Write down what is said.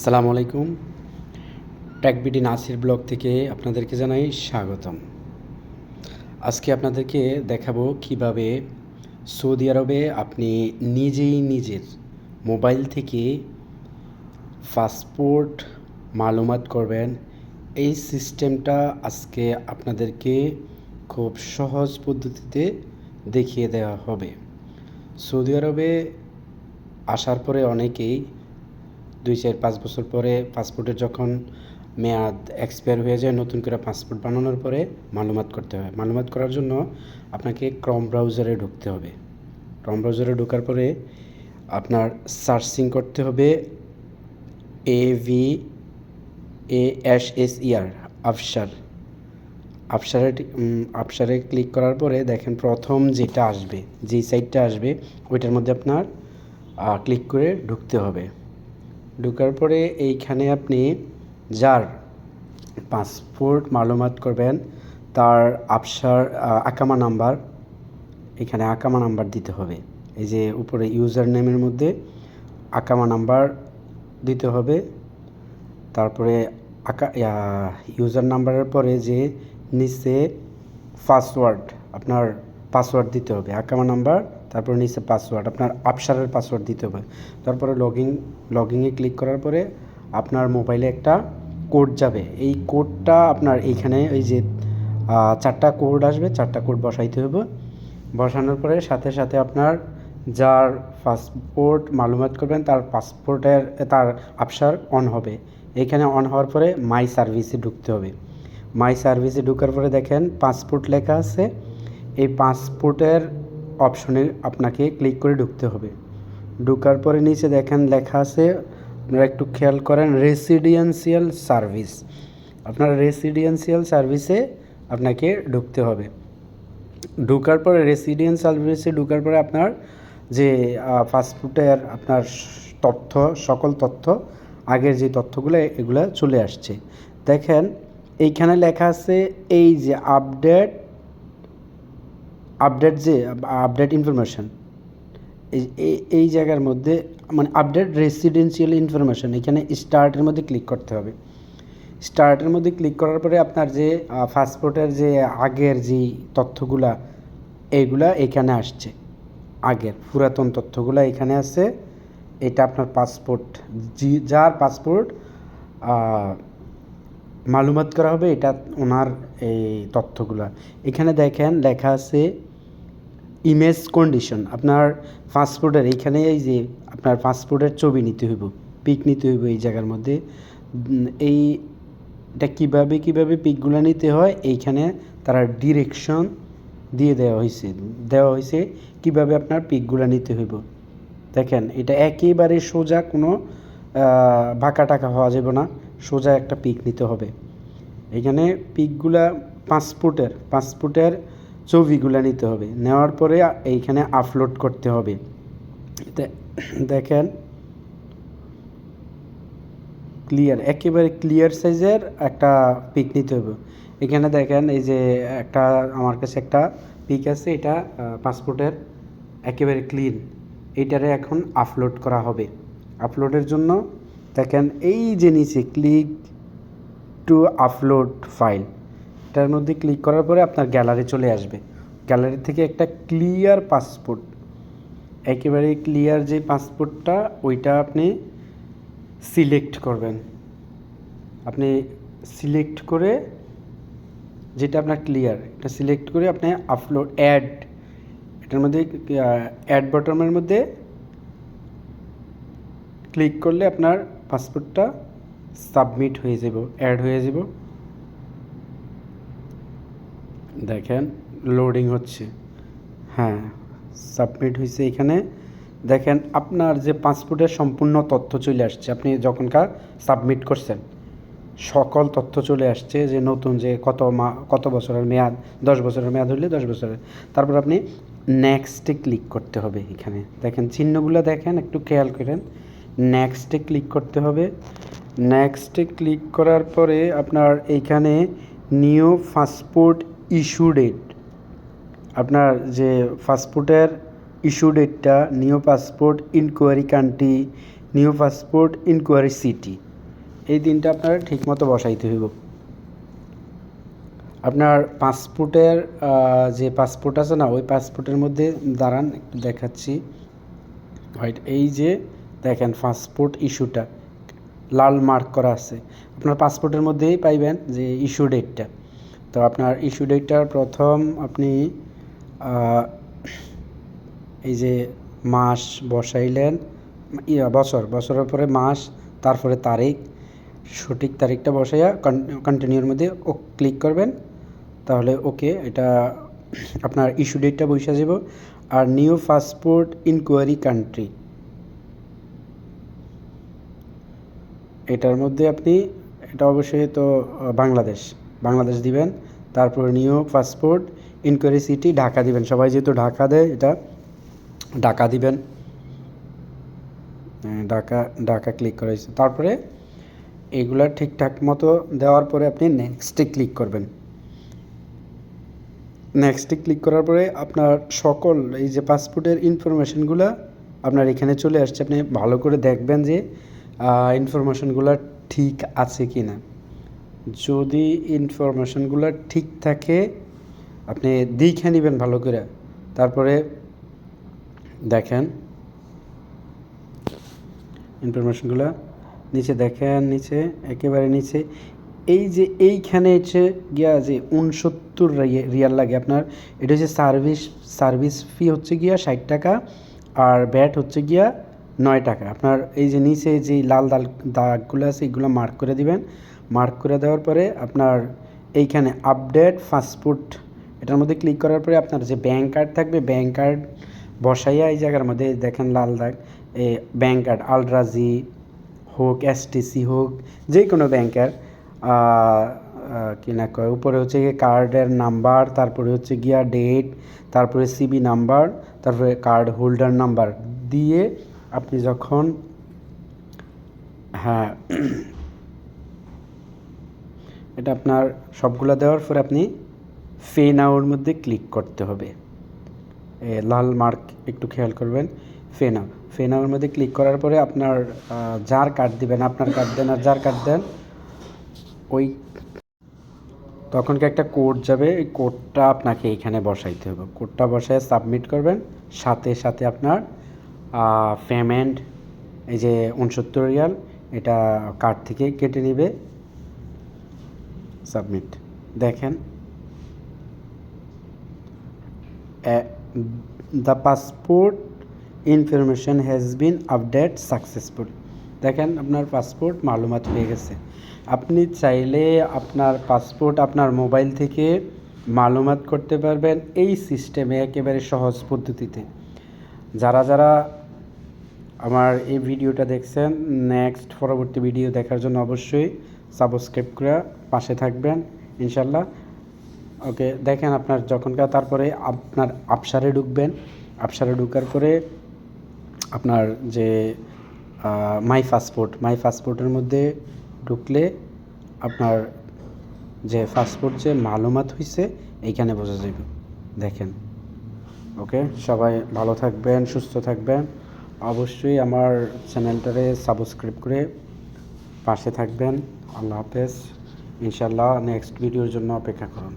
সালাম আলাইকুম। ট্যাকবিডি নাসির ব্লগ থেকে আপনাদেরকে জানাই স্বাগতম। আজকে আপনাদেরকে দেখাবো কীভাবে সৌদি আরবে আপনি নিজেই নিজের মোবাইল থেকে পাসপোর্ট মালুমাত করবেন। এই সিস্টেমটা আজকে আপনাদেরকে খুব সহজ পদ্ধতিতে দেখিয়ে দেওয়া হবে। সৌদি আরবে আসার পরে অনেকেই দুই চার পাঁচ বছর পরে পাসপোর্টের যখন মেয়াদ এক্সপায়ার হয়ে যায়, নতুন করে পাসপোর্ট বানানোর পরে মালুমাত করতে হয়। মালুমাত করার জন্য আপনাকে ক্রম ব্রাউজারে ঢুকতে হবে। ক্রম ব্রাউজারে ঢোকার পরে আপনার সার্চিং করতে হবে A V A S S ER Afsar আফসারে আফসারে ক্লিক করার পরে দেখেন প্রথম যেটা আসবে, যেই সাইটটা আসবে, ওইটার মধ্যে আপনার ক্লিক করে ঢুকতে হবে। ঢোকার পরে এইখানে আপনি যার পাসপোর্ট মালুমাত করবেন, তার আফসার আকামা নাম্বার, এখানে আকামা নাম্বার দিতে হবে। এই যে উপরে ইউজার নেমের মধ্যে আকামা নাম্বার দিতে হবে। তারপরে আকা ইউজার নাম্বারের পরে যে নিচে পাসওয়ার্ড আপনার পাসওয়ার্ড দিতে হবে। আকামা নাম্বার তারপরে নিচে পাসওয়ার্ড আপনার আপসারের পাসওয়ার্ড দিতে হবে। তারপরে লগিং লগিংয়ে ক্লিক করার পরে আপনার মোবাইলে একটা কোড যাবে। এই কোডটা আপনার এইখানে ওই যে চারটা কোড আসবে, চারটা কোড বসাইতে হবে। বসানোর পরে সাথে সাথে আপনার যার পাসপোর্ট মালুমাত করবেন, তার পাসপোর্টের তার আপসার অন হবে। এখানে অন হওয়ার পরে মাই সার্ভিসে ঢুকতে হবে। মাই সার্ভিসে ঢুকার পরে দেখেন পাসপোর্ট লেখা আছে। এই পাসপোর্টের অপশনে আপনাকে ক্লিক করে ঢুকতে হবে। ঢুকার পরে নিচে দেখেন লেখা আছে, আপনারা একটু খেয়াল করেন রেসিডেন্সিয়াল সার্ভিস আপনার রেসিডেন্সিয়াল সার্ভিসে আপনাকে ঢুকতে হবে। ঢুকার পরে রেসিডেন্স সার্ভিসে ঢুকার পরে আপনার যে পাসপোর্টের আপনার তথ্য, সকল তথ্য, আগের যে তথ্যগুলো, এগুলো চলে আসছে। দেখেন, এইখানে লেখা আছে, এই যে আপডেট আপডেট যে আপডেট ইনফরমেশান এই এই জায়গার মধ্যে মানে আপডেট রেসিডেন্সিয়াল ইনফরমেশান এখানে স্টার্টের মধ্যে ক্লিক করতে হবে। স্টার্টের মধ্যে ক্লিক করার পরে আপনার যে পাসপোর্টের যে আগের যে তথ্যগুলা এইগুলা এখানে আসছে। আগের পুরাতন তথ্যগুলা এখানে আছে। এটা আপনার পাসপোর্ট জি, যার পাসপোর্ট মালুমাত করা হবে, এটা ওনার এই তথ্যগুলা। এখানে দেখেন, লেখা আছে ইমেজ কন্ডিশন আপনার পাসপোর্টের এইখানে এই যে আপনার পাসপোর্টের ছবি নিতে হইব পিক নিতে হইব এই জায়গার মধ্যে এই এটা কীভাবে কীভাবে পিকগুলো নিতে হয়, এইখানে তারা ডিরেকশন দিয়ে দেওয়া হয়েছে দেওয়া হয়েছে কীভাবে আপনার পিকগুলো নিতে হইব। দেখেন, এটা একেবারে সোজা কোনো বাঁকা টাকা হওয়া যাবে না, সোজা একটা পিক নিতে হবে। এখানে পিকগুলা পাসপোর্টের পাসপোর্টের ছবিগুলো নিতে হবে। নেওয়ার পরে এইখানে আপলোড করতে হবে। দেখেন। ক্লিয়ার একেবারে ক্লিয়ার সাইজের একটা পিক নিতে হবে। এখানে দেখেন এই যে একটা, আমার কাছে একটা পিক আছে, এটা পাসপোর্টের একেবারে ক্লিন এইটারে এখন আপলোড করা হবে। আপলোডের জন্য দেখেন এই যে নিচে ক্লিক টু আপলোড ফাইল এটার মধ্যে ক্লিক করার পরে আপনার গ্যালারি চলে আসবে। গ্যালারি থেকে একটা ক্লিয়ার পাসপোর্ট একেবারে ক্লিয়ার যে পাসপোর্টটা ওইটা আপনি সিলেক্ট করবেন। আপনি সিলেক্ট করে যেটা আপনার ক্লিয়ার এটা সিলেক্ট করে আপনি আপলোড অ্যাড এটার মধ্যে অ্যাড বটমের মধ্যে ক্লিক করলে আপনার পাসপোর্টটা সাবমিট হয়ে যাব অ্যাড হয়ে যাব। দেখেন লোডিং হচ্ছে। হ্যাঁ সাবমিট হয়েছে এখানে। দেখেন, আপনার যে পাসপোর্টের সম্পূর্ণ তথ্য চলে আসছে, আপনি যখনকার সাবমিট করছেন, সকল তথ্য চলে আসছে যে নতুন যে কত মা, কত বছরের মেয়াদ, দশ বছরের মেয়াদ হলে দশ বছরের। তারপর আপনি নেক্সটে ক্লিক করতে হবে এখানে। দেখেন, চিহ্নগুলো দেখেন, একটু খেয়াল করেন। নেক্সটে ক্লিক করতে হবে। নেক্সটে ক্লিক করার পরে আপনার এইখানে নিউ পাসপোর্ট ইস্যু ডেট। আপনার যে পাসপোর্টের ইস্যু ডেটটা, new passport enquiry country, new passport enquiry city, এই দিনটা আপনার ঠিকমতো বসাইতে হইব। আপনার পাসপোর্টের যে পাসপোর্ট আছে না, ওই পাসপোর্টের মধ্যে দাঁড়ান একটু দেখাচ্ছি। হোয়াইট এই যে দেখেন পাসপোর্ট ইস্যুটা, লাল মার্ক করা আছে। আপনার পাসপোর্টের মধ্যেই পাইবেন যে ইস্যু ডেটটা। তো আপনার ইস্যু ডেটটার প্রথম আপনি এই যে মাস বসাইলেন বছর, বছরের পরে মাস, তারপরে তারিখ, সঠিক তারিখটা বসাইয়া কন্টিনিউর মধ্যে ও ক্লিক করবেন, তাহলে ওকে এটা আপনার ইস্যু ডেটটা বসে যাব আর নিউ পাসপোর্ট ইনকোয়ারি কান্ট্রি এটার মধ্যে আপনি, এটা অবশ্যই তো বাংলাদেশ। বাংলাদেশ দিবেন তারপর new passport enquiry city Dhaka দিবেন। সবাই যেহেতু ঢাকা দেয় এটা ঢাকা দিবেন। হ্যাঁ, ঢাকা ঢাকা ক্লিক করা হয়েছে। তারপরে এগুলা ঠিকঠাক মতো দেওয়ার পরে আপনি নেক্সটে ক্লিক করবেন। নেক্সটে ক্লিক করার পরে আপনার সকল এই যে পাসপোর্টের ইনফরমেশনগুলো আপনার এখানে চলে আসছে। আপনি ভালো করে দেখবেন যে ইনফরমেশনগুলো ঠিক আছে কি না যদি ইনফরমেশনগুলো ঠিক থাকে, আপনি দেখে নেবেন ভালো করে। তারপরে দেখেন। ইনফরমেশনগুলো নিচে দেখেন, নিচে, একেবারে নিচে। এই যে এইখানে হচ্ছে গিয়া যে উনসত্তর রিয়াল লাগে আপনার, এটা হচ্ছে সার্ভিস সার্ভিস ফি হচ্ছে গিয়া ষাট টাকা, আর ব্যাট হচ্ছে গিয়া নয় টাকা। আপনার এই যে নিচে যে লাল দাগ, দাগগুলো আছে, এগুলো মার্ক করে দিবেন। মার্ক করে দেওয়ার পরে আপনার এইখানে আপডেট পাসপোর্ট এটার মধ্যে ক্লিক করার পরে আপনার যে ব্যাঙ্ক কার্ড থাকবে ব্যাঙ্ক কার্ড বসাইয়া এই জায়গার মধ্যে দেখেন লাল দাগ, এ ব্যাঙ্ক কার্ড আলট্রাজি হোক এসটিসি হোক, যে কোনো ব্যাংকের কি না কয়, উপরে হচ্ছে গিয়ে কার্ডের নাম্বার তারপরে হচ্ছে গিয়া ডেট তারপরে সিবি নাম্বার তারপরে কার্ড হোল্ডার নাম্বার দিয়ে আপনি যখন হ্যাঁ এটা আপনার সবগুলো দেওয়ার পর আপনি ফে নাওর মধ্যে ক্লিক করতে হবে। লাল মার্ক একটু খেয়াল করবেন ফে নাও ফে নাওর মধ্যে ক্লিক করার পরে আপনার যার কার্ড দিবেন, আপনার কার্ড দেন আর যার কার্ড দেন, ওই, তখন কি একটা কোড যাবে, এই কোডটা আপনাকে এখানে বসাইতে হবে। কোডটা বসায় সাবমিট করবেন, সাথে সাথে আপনার পেমেন্ট, এই যে উনসত্তর রিয়াল, এটা কার্ড থেকে কেটে নেবে। সাবমিট। দেখেন। The passport information has been update successful. দেখেন, আপনার পাসপোর্ট মালুমাত হয়ে গেছে। আপনি চাইলে আপনার পাসপোর্ট আপনার মোবাইল থেকে মালুমাত করতে পারবেন এই সিস্টেমে একেবারে সহজ পদ্ধতিতে। যারা যারা আমার এই ভিডিওটা দেখছেন নেক্সট পরবর্তী ভিডিও দেখার জন্য অবশ্যই সাবস্ক্রাইব করে পাশে থাকবেন, ইনশাল্লাহ। ওকে দেখেন আপনার যখনকার, তারপরে আপনার আপসারে ঢুকবেন। আপসারে ঢুকার পরে আপনার যে মাই পাসপোর্ট মাই পাসপোর্টের মধ্যে ঢুকলে আপনার যে পাসপোর্ট যে মালুমাত হয়েছে এইখানে বোঝা যাবে দেখেন। ওকে সবাই ভালো থাকবেন, সুস্থ থাকবেন। অবশ্যই আমার চ্যানেলটারে সাবস্ক্রাইব করে পাশে থাকবেন। আল্লাহ হাফেজ। ইনশাল্লাহ নেক্সট ভিডিওর জন্য অপেক্ষা করুন।